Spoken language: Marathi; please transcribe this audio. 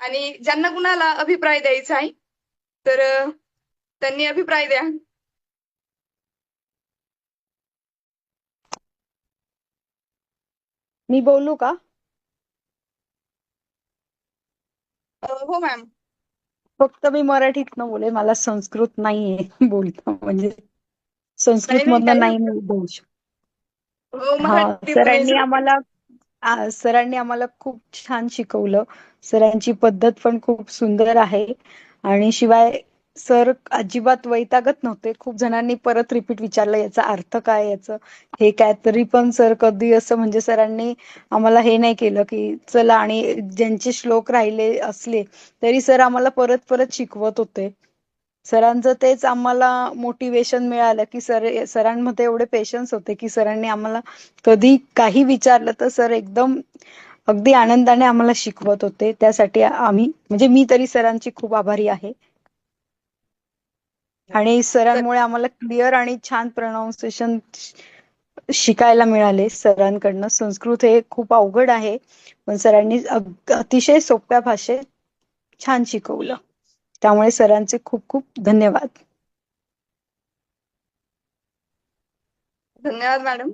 आणि ज्यांना कुणाला अभिप्राय द्यायचा आहे तर त्यांनी अभिप्राय द्या. मी बोलू का? हो मॅम. फक्त मी मराठीत न बोले मला संस्कृत नाहीये बोलता म्हणजे संस्कृत नाही, मधनं नाही बोलू शकत. हो मराठी सरांनी. आम्हाला आ, सरांनी आम्हाला खूप छान शिकवलं. सरांची पद्धत पण खूप सुंदर आहे. आणि शिवाय सर अजिबात वैतागत नव्हते. खूप जणांनी परत रिपीट विचारलं याचा अर्थ काय याचं हे काय? तरी पण सर कधी असं म्हणजे सरांनी आम्हाला हे नाही केलं की चला आणि ज्यांचे श्लोक राहिले असले तरी सर आम्हाला परत परत शिकवत होते. सरांचं तेच आम्हाला मोटिवेशन मिळालं की सर सरांमध्ये एवढे पेशन्स होते की सरांनी आम्हाला कधी काही विचारलं तर सर एकदम अगदी आनंदाने आम्हाला शिकवत होते. त्यासाठी आम्ही म्हणजे मी तरी सरांची खूप आभारी आहे. आणि सरांमुळे आम्हाला क्लिअर आणि छान प्रोनाऊन्सिएशन शिकायला मिळाले. सरांकडनं संस्कृत हे खूप अवघड आहे पण सरांनी अतिशय सोप्या भाषेत छान शिकवलं. त्यामुळे सरांचे खूप खूप धन्यवाद. धन्यवाद मॅडम.